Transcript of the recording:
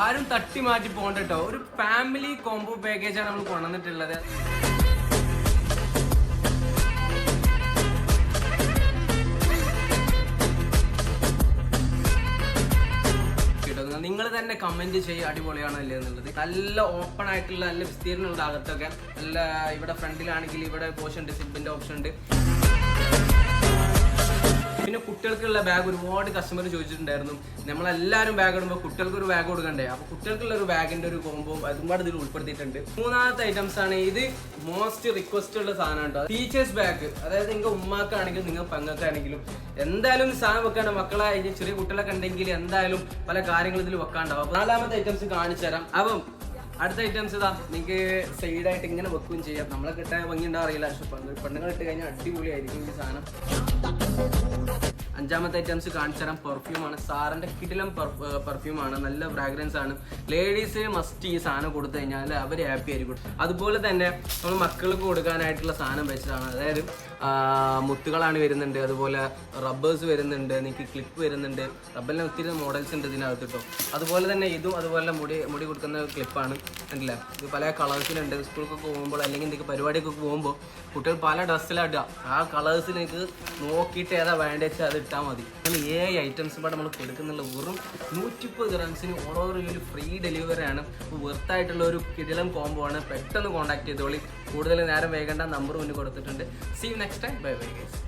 ആരും തട്ടി മാറ്റി പോകണ്ട ഒരു ഫാമിലി കോംബോ പാക്കേജാണ് നമ്മൾ കൊണ്ടുവന്നിട്ടുള്ളത്. നിങ്ങൾ തന്നെ കമന്റ് ചെയ്യുക അടിപൊളിയാണോ അല്ലേ എന്നുള്ളത്. നല്ല ഓപ്പൺ ആയിട്ടുള്ള നല്ല വിസ്തീർണമുണ്ട് അകത്തൊക്കെ നല്ല ഇവിടെ ഫ്രണ്ടിലാണെങ്കിൽ ഇവിടെ പോഷൻ ഉണ്ട് സിബിന്റെ ഓപ്ഷൻ ഉണ്ട്. കുട്ടികൾക്കുള്ള ബാഗ് ഒരുപാട് കസ്റ്റമർ ചോദിച്ചിട്ടുണ്ടായിരുന്നു. നമ്മളെല്ലാവരും ബാഗ് ഇടുമ്പോൾ കുട്ടികൾക്ക് ഒരു ബാഗ് കൊടുക്കണ്ടേ? അപ്പോൾ കുട്ടികൾക്കുള്ള ഒരു ബാഗിന്റെ ഒരു കോമ്പോ അതും കൂടെ ഇതിൽ ഉൾപ്പെടുത്തിയിട്ടുണ്ട്. മൂന്നാമത്തെ ഐറ്റംസ് ആണ് ഇത് മോസ്റ്റ് റിക്വസ്റ്റ് ഉള്ള സാധനം കേട്ടോ. ടീച്ചേഴ്സ് ബാഗ് അതായത് നിങ്ങൾ ഉമ്മാക്കാണെങ്കിലും നിങ്ങൾ പെങ്ങൾക്കാണെങ്കിലും എന്തായാലും സാധനം വെക്കാണ്ട് മക്കളെ ചെറിയ കുട്ടികളൊക്കെ ഉണ്ടെങ്കിൽ എന്തായാലും പല കാര്യങ്ങളും ഇതിൽ വെക്കാണ്ടാവും. അപ്പോൾ നാലാമത്തെ ഐറ്റംസ് കാണിച്ചു തരാം. അപ്പം അടുത്ത ഐറ്റംസ് ഇതാ. നിങ്ങൾക്ക് സൈഡായിട്ട് ഇങ്ങനെ വെക്കുകയും ചെയ്യാം. നമ്മളെ കിട്ടാൻ ഭംഗി ഉണ്ടാവും അറിയില്ല. പക്ഷെ പെണ്ണുങ്ങൾ ഇട്ട് കഴിഞ്ഞാൽ അടിപൊളിയായിരിക്കും ഈ സാധനം. അഞ്ചാമത്തെ ഐറ്റംസ് കാണിച്ചു തരാം. പെർഫ്യൂം ആണ്. സാറിന്റെ കിടിലം പെർഫ്യൂമാണ് നല്ല ഫ്രാഗ്രൻസ് ആണ്. ലേഡീസ് മസ്റ്റ് ഈ സാധനം കൊടുത്തു കഴിഞ്ഞാൽ അവർ ഹാപ്പി ആയിരിക്കും. അതുപോലെ തന്നെ നമ്മൾ മക്കൾക്ക് കൊടുക്കാനായിട്ടുള്ള സാധനം വെച്ചതാണ്. അതായത് മുത്തുകളാണ് വരുന്നുണ്ട്. അതുപോലെ റബ്ബേഴ്സ് വരുന്നുണ്ട്. നിങ്ങൾക്ക് ക്ലിപ്പ് വരുന്നുണ്ട്. റബ്ബറിന് ഒത്തിരി മോഡൽസ് ഉണ്ട് ഇതിനകത്ത് കേട്ടോ അതുപോലെ തന്നെ ഇതും അതുപോലെ മുടി മുടി കൊടുക്കുന്ന ക്ലിപ്പാണ് ഉണ്ടല്ലേ ഇത് പല കളേഴ്സിലുണ്ട് സ്കൂളിലൊക്കെ പോകുമ്പോൾ അല്ലെങ്കിൽ എന്തെങ്കിലും പരിപാടിയൊക്കെ പോകുമ്പോൾ കുട്ടികൾ പല ഡ്രസ്സിലാണ് ഇടുക. ആ കളേഴ്സിലേക്ക് നോക്കിയിട്ട് ഏതാ വേണ്ടത് വെച്ചാൽ അത് ഇട്ടാൽ മതി. അങ്ങനെ ഏഴ് ഐറ്റംസ് പാടെ നമ്മൾ കൊടുക്കുന്നുള്ള വെറും നൂറ്റിപ്പത് റൺസിന് ഓൾ ഓവർ ഫ്രീ ഡെലിവറി ആണ് വെർത്തായിട്ടുള്ള ഒരു കിടിലം കോംബോ ആണ്. പെട്ടെന്ന് കോൺടാക്ട് ചെയ്തോളി. കൂടുതൽ നേരം വേഗണ്ട നമ്പർ മുന്നിൽ കൊടുത്തിട്ടുണ്ട്. See next time bye bye guys